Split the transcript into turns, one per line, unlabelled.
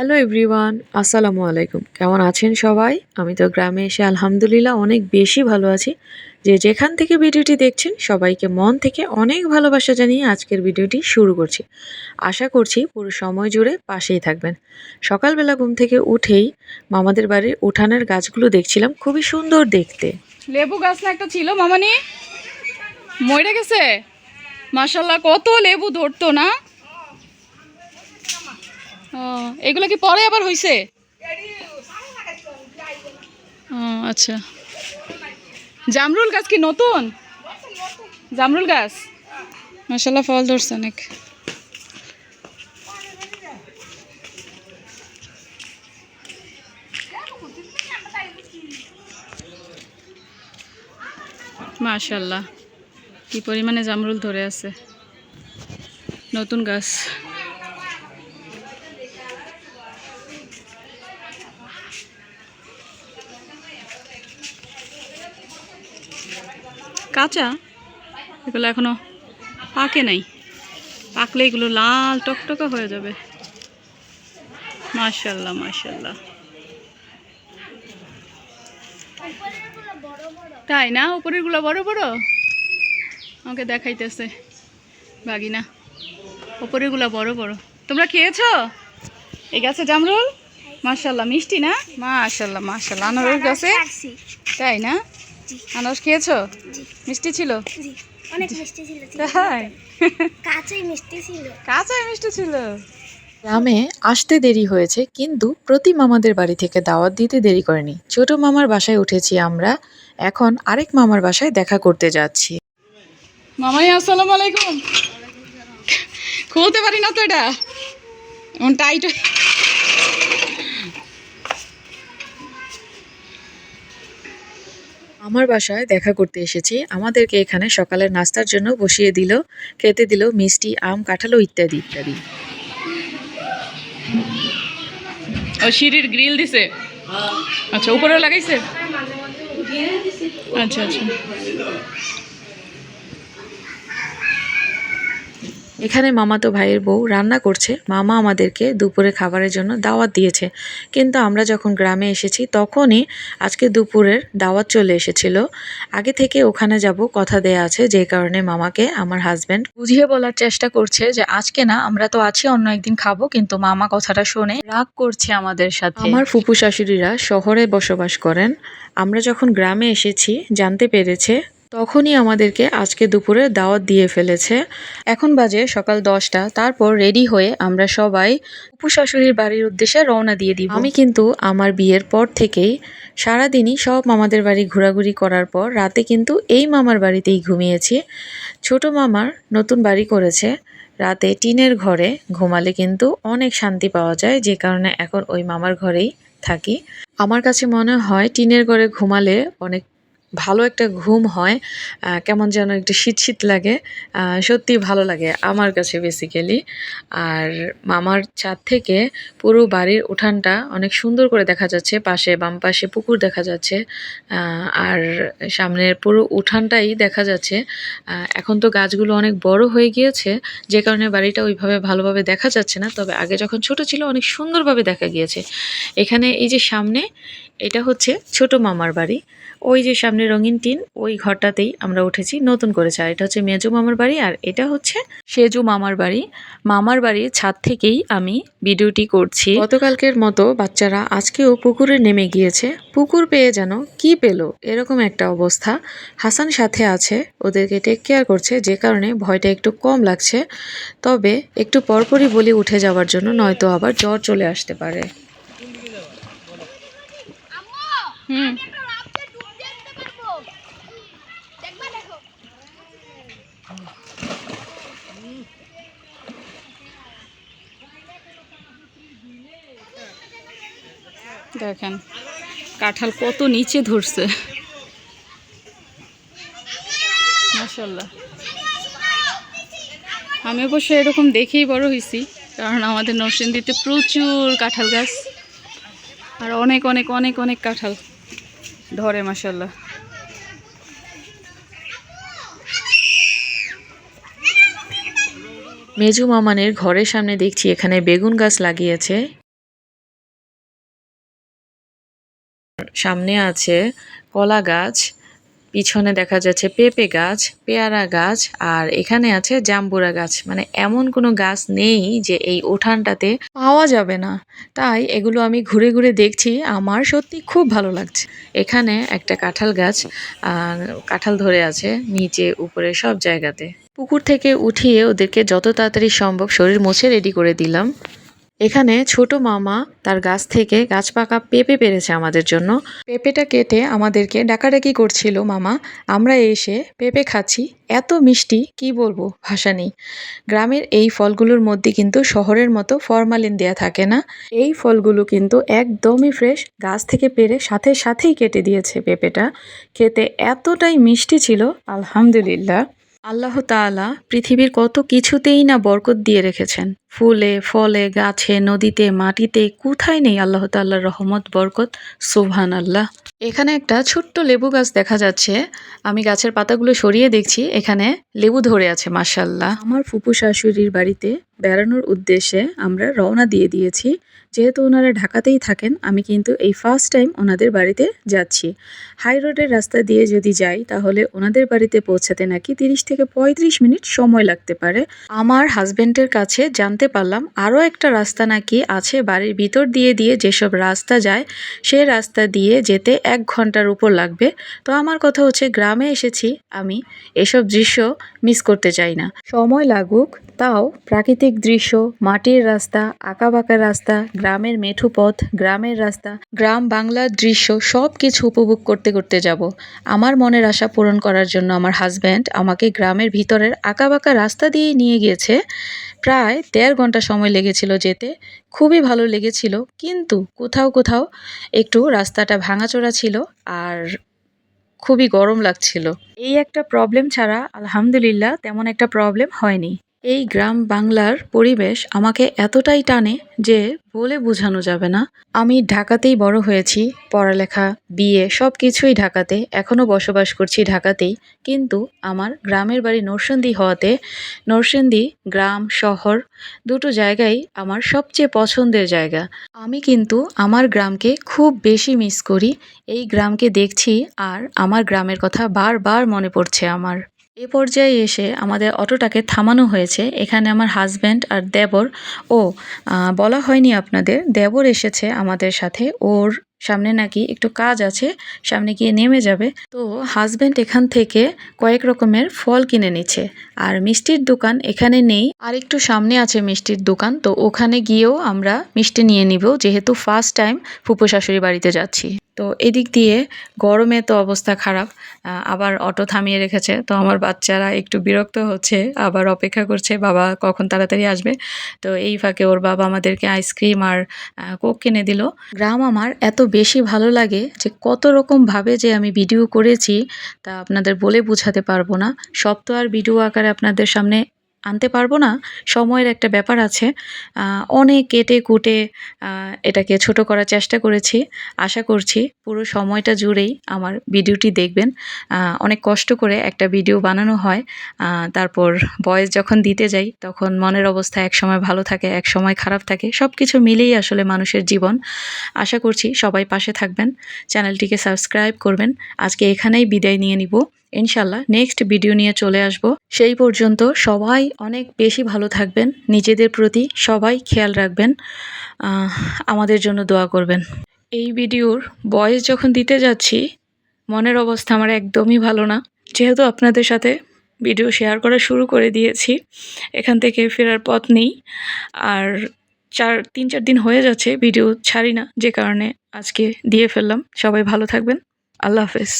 Hello everyone আসসালামু আলাইকুম কেমন আছেন সবাই? আমি তো গ্রামে এসে আলহামদুলিল্লাহ অনেক বেশি ভালো আছি। যে যেখান থেকে ভিডিওটি দেখছেন, সবাইকে মন থেকে অনেক ভালোবাসা জানিয়ে আজকের ভিডিওটি শুরু করছি। আশা করছি পুরো সময় জুড়ে পাশেই থাকবেন। সকালবেলা ঘুম থেকে উঠেই মামাদের বাড়ির উঠানের গাছগুলো দেখছিলাম। খুবই সুন্দর দেখতে।
লেবু গাছ না একটা ছিল, মামানি? মরে গেছে? মাশাল্লাহ কত লেবু ধরতো না? এগুলো কি পরে আবার হইছে? ও, আচ্ছা। জামরুল গাছ কি নতুন? জামরুল গাছ? মাশাল্লাহ ফল ধরছে অনেক। মাশাল্লাহ কি পরিমাণে জামরুল ধরে আছে। নতুন গাছ। কাঁচা? এগুলো এখনও পাকে নাই। পাকলে এগুলো লাল টকটকা হয়ে যাবে। মাশাল্লাহ মাশাল্লাহ। তাই না? উপরেরগুলো বড় বড়? আমাকে দেখাইতেছে। বাগিনা উপরেরগুলো বড় বড়। তোমরা খেয়েছো? এই গাছে জামরুল? মাশাল্লাহ মিষ্টি না? মাশাল্লাহ মাশাল্লাহ। আনারস গাছে? তাই না? আনারস খেয়েছো? মিষ্টি ছিল?
জি অনেক মিষ্টি ছিল
তাই?
কাঁচাই মিষ্টি ছিল।
কাঁচাই মিষ্টি ছিল।
গ্রামে আসতে দেরি হয়েছে কিন্তু প্রতি মামাদের বাড়ি থেকে দাওয়াত দিতে দেরি করেনি। ছোট মামার বাসায় উঠেছি আমরা এখন আরেক মামার বাসায় দেখা করতে যাচ্ছি।
মামাই আসসালামু আলাইকুম। খুলতে পারি না তো এটা? টাইট
আমার বাসায় দেখা করতে এসেছি। আমাদেরকে এখানে সকালের নাস্তার জন্য বসিয়ে দিল খেতে দিল মিষ্টি আম কাঁঠালো ইত্যাদি ইত্যাদি।
ও সিঁড়ির গ্রিল দিছে? আচ্ছা উপরে লাগাইছে? আচ্ছা আচ্ছা।
এখানে মামাতো ভাইয়ের বউ, রান্না করছে। মামা আমাদেরকে দুপুরে খাবারের জন্য দাওয়াত দিয়েছে। কিন্তু আমরা যখন গ্রামে এসেছি, তখনই আজকে দুপুরের দাওয়াত চলে এসেছিল। আগে থেকে ওখানে যাব কথা দেয়া আছে, যে কারণে মামাকে আমার হাজব্যান্ড বুঝিয়ে বলার চেষ্টা করছে যে আজকে না, আমরা তো আছি, অন্য একদিন খাব। কিন্তু মামা কথাটা শুনে রাগ করছে আমাদের সাথে। আমার ফুপু শাশুড়িরা শহরে বসবাস করেন। আমরা যখন গ্রামে এসেছি, জানতে পেরেছে তখনই আমাদেরকে আজকে দুপুরে দাওয়াত দিয়ে ফেলেছে। এখন বাজে সকাল দশটা, তারপর রেডি হয়ে আমরা সবাই উপু শাশুড়ির বাড়ির উদ্দেশ্যে রওনা দিয়ে দিব। আমি কিন্তু আমার বিয়ের পর থেকেই সারাদিনই সব মামাদের বাড়ি ঘোরাঘুরি করার পর রাতে কিন্তু এই মামার বাড়িতেই ঘুমিয়েছি। ছোট মামার নতুন বাড়ি করেছে। রাতে টিনের ঘরে ঘুমালে কিন্তু অনেক শান্তি পাওয়া যায়, যে কারণে এখন ওই মামার ঘরেই থাকি। আমার কাছে মনে হয় টিনের ঘরে ঘুমালে অনেক ভালো একটা ঘুম হয় কেমন যেন একটু শীত শীত লাগে সত্যি ভালো লাগে আমার কাছে বেসিক্যালি আর মামার ছাদ থেকে পুরো বাড়ির উঠানটা অনেক সুন্দর করে দেখা যাচ্ছে, পাশে বাম পাশে পুকুর দেখা যাচ্ছে আর সামনের পুরো উঠানটাই দেখা যাচ্ছে। এখন তো গাছগুলো অনেক বড় হয়ে গিয়েছে, যে কারণে বাড়িটা ওইভাবে ভালোভাবে দেখা যাচ্ছে না, তবে আগে যখন ছোট ছিল অনেক সুন্দরভাবে দেখা গিয়েছে। এখানে এই যে সামনে এটা হচ্ছে ছোট মামার বাড়ি। ওই যে সামনে রঙিন টিন, ওই ঘরটাতেই আমরা উঠেছি নতুন করেছে আর এটা হচ্ছে মেজু মামার বাড়ি আর এটা হচ্ছে সেজু মামার বাড়ি। মামার বাড়ির ছাদ থেকেই আমি ভিডিওটি করছি। গতকালকের মতো বাচ্চারা আজকেও পুকুরে নেমে গিয়েছে। পুকুর পেয়ে যেন কি পেল, এরকম একটা অবস্থা। হাসান সাথে আছে, ওদেরকে টেক কেয়ার করছে, যে কারণে ভয়টা একটু কম লাগছে। তবে একটু পরপরই বলি উঠে যাওয়ার জন্য, নয়তো আবার জ্বর চলে আসতে পারে।
হুম। দেখেন কাঁঠাল কত নিচে ধরছে। মাশাল্লাহ আমি অবশ্য এরকম দেখেই বড় হয়েছি কারণ আমাদের নরসিংদীতে প্রচুর কাঁঠাল গাছ আর অনেক অনেক অনেক অনেক কাঁঠাল। ধরে মাসাল্লাহ
মেজু মামানের ঘরের সামনে দেখছি এখানে বেগুন গাছ লাগিয়েছে। সামনে আছে কলা গাছ। পিছনে দেখা যাচ্ছে পেঁপে গাছ, পেয়ারা গাছ, আর এখানে আছে জাম্বুরা গাছ। মানে এমন কোনো গাছ নেই যে এই উঠানটাতে পাওয়া যাবে না। তাই এগুলো আমি ঘুরে ঘুরে দেখছি, আমার সত্যি খুব ভালো লাগছে। এখানে একটা কাঁঠাল গাছ কাঁঠাল ধরে আছে নিচে, উপরে সব জায়গাতে। পুকুর থেকে উঠিয়ে ওদেরকে যত তাড়াতাড়ি সম্ভব শরীর মুছে রেডি করে দিলাম। এখানে ছোট মামা তার গাছ থেকে গাছ পাকা পেঁপে পেরেছে আমাদের জন্য। পেঁপেটা কেটে আমাদেরকে ডাকাডাকি করছিল, মামা, আমরা এসে পেঁপে খাচ্ছি। এত মিষ্টি, কি বলব ভাষা নেই। গ্রামের এই ফলগুলোর মধ্যে কিন্তু শহরের মতো ফরমালিন দেয়া থাকে না। এই ফলগুলো কিন্তু একদমই ফ্রেশ, গাছ থেকে পেরে সাথে সাথেই কেটে দিয়েছে পেঁপেটা। খেতে এতটাই মিষ্টি ছিল, আলহামদুলিল্লাহ। আল্লাহ তাআলা পৃথিবীর কত কিছুতেই না বরকত দিয়ে রেখেছেন। ফুলে, ফলে, গাছে, নদীতে, মাটিতে, কোথায় নেই আল্লাহ তাআলার রহমত, বরকত? সুবহান আল্লাহ এখানে একটা ছোট্ট লেবু গাছ দেখা যাচ্ছে। আমি গাছের পাতাগুলো সরিয়ে দেখছি। এখানে লেবু ধরে আছে মাসাল্লাহ আমার ফুপু শাশুড়ির বাড়িতে বেড়ানোর উদ্দেশ্যে আমরা রওনা দিয়ে দিয়েছি। যেহেতু ওনারা ঢাকাতেই থাকেন, আমি কিন্তু এই ফার্স্ট টাইম ওনাদের বাড়িতে যাচ্ছি। হাই রোডের রাস্তা দিয়ে যদি যাই, তাহলে ওনাদের বাড়িতে পৌঁছাতে নাকি তিরিশ থেকে পঁয়ত্রিশ মিনিট সময় লাগতে পারে। আমার হাজব্যান্ডের কাছে জানতে পারলাম, আরও একটা রাস্তা নাকি আছে বাড়ির ভিতর দিয়ে দিয়ে যেসব রাস্তা যায়, সে রাস্তা দিয়ে যেতে এক ঘণ্টার উপর লাগবে। তো আমার কথা হচ্ছে, গ্রামে এসেছি আমি, এসব দৃশ্য মিস করতে চাই না। সময় লাগুক, তাও প্রাকৃতিক দৃশ্য, মাটির রাস্তা, আঁকাবাঁকা রাস্তা, গ্রামের মেঠু পথ, গ্রামের রাস্তা, গ্রাম বাংলার দৃশ্য, সব কিছু উপভোগ করতে করতে যাব। আমার মনের আশা পূরণ করার জন্য আমার হাজব্যান্ড আমাকে গ্রামের ভিতরের আঁকাবাঁকা রাস্তা দিয়েই নিয়ে গিয়েছে। প্রায় দেড় ঘণ্টা সময় লেগেছিল যেতে। খুবই ভালো লেগেছিল, কিন্তু কোথাও কোথাও একটু রাস্তাটা ভাঙাচোরা ছিল আর খুবই গরম লাগছিল। এই একটা প্রবলেম ছাড়া আলহামদুলিল্লাহ তেমন একটা প্রবলেম হয়নি। এই গ্রাম বাংলার পরিবেশ আমাকে এতটাই টানে যে বলে বোঝানো যাবে না। আমি ঢাকাতেই বড় হয়েছি, পড়ালেখা, বিয়ে সব কিছুই ঢাকাতে, এখনও বসবাস করছি ঢাকাতেই। কিন্তু আমার গ্রামের বাড়ি নরসিংদী হওয়াতে নরসিংদী গ্রাম, শহর দুটো জায়গাই আমার সবচেয়ে পছন্দের জায়গা। আমি কিন্তু আমার গ্রামকে খুব বেশি মিস করি। এই গ্রামকে দেখছি আর আমার গ্রামের কথা বারবার মনে পড়ছে আমার। এ পর্যায়ে এসে আমাদের অটোটাকে থামানো হয়েছে। এখানে আমার হাজব্যান্ড আর দেবর। ও বলা হয়নি আপনাদের। দেবর এসেছে আমাদের সাথে। ওর সামনে নাকি একটু কাজ আছে। সামনে গিয়ে নেমে যাবে। তো হাজব্যান্ড এখান থেকে কয়েক রকমের ফল কিনে নিচ্ছে। আর মিষ্টির দোকান এখানে নেই। আর একটু সামনে আছে মিষ্টির দোকান। তো ওখানে গিয়েও আমরা মিষ্টি নিয়ে নিব। যেহেতু ফার্স্ট টাইম ফুপু শাশুড়ি বাড়িতে যাচ্ছি। তো এদিক দিয়ে গরমে তো অবস্থা খারাপ আবার অটো থামিয়ে রেখেছে। তো আমার বাচ্চারা একটু বিরক্ত হচ্ছে, আবার অপেক্ষা করছে, বাবা কখন তাড়াতাড়ি আসবে? তো এই ফাঁকে ওর বাবা আমাদেরকে আইসক্রিম আর কোক কিনে দিল। গ্রাম আমার এত বেশি ভালো লাগে যে কত রকম ভাবে যে আমি ভিডিও করেছি তা আপনাদের বলে বোঝাতে পারব না। সব তো আর ভিডিও আকারে আপনাদের সামনে আনতে পারব না। সময়ের একটা ব্যাপার আছে। অনেক কেটে কুটে এটাকে ছোট করার চেষ্টা করেছি। আশা করছি পুরো সময়টা জুড়েই আমার ভিডিওটি দেখবেন। অনেক কষ্ট করে একটা ভিডিও বানানো হয়। তারপর ভয়েস যখন দিতে যাই, তখন মনের অবস্থা এক সময় ভালো থাকে এক সময় খারাপ থাকে। সব কিছু মিলেই আসলে মানুষের জীবন। আশা করছি সবাই পাশে থাকবেন। চ্যানেলটিকে সাবস্ক্রাইব করবেন। আজকে এখানেই বিদায় নিয়ে নিব। ইনশাল্লাহ নেক্সট ভিডিও নিয়ে চলে আসব। সেই পর্যন্ত সবাই অনেক বেশি ভালো থাকবেন, নিজেদের প্রতি সবাই খেয়াল রাখবেন আমাদের জন্য দোয়া করবেন। এই ভিডিওর বয়েস যখন দিতে যাচ্ছি, মনের অবস্থা আমার একদমই ভালো না। যেহেতু আপনাদের সাথে ভিডিও শেয়ার করা শুরু করে দিয়েছি, এখান থেকে ফেরার পথ নেই, আর চার, তিন, চার দিন হয়ে যাচ্ছে ভিডিও ছাড়ি না, যে কারণে আজকে দিয়ে ফেললাম। সবাই ভালো থাকবেন, আল্লাহ হাফেজ।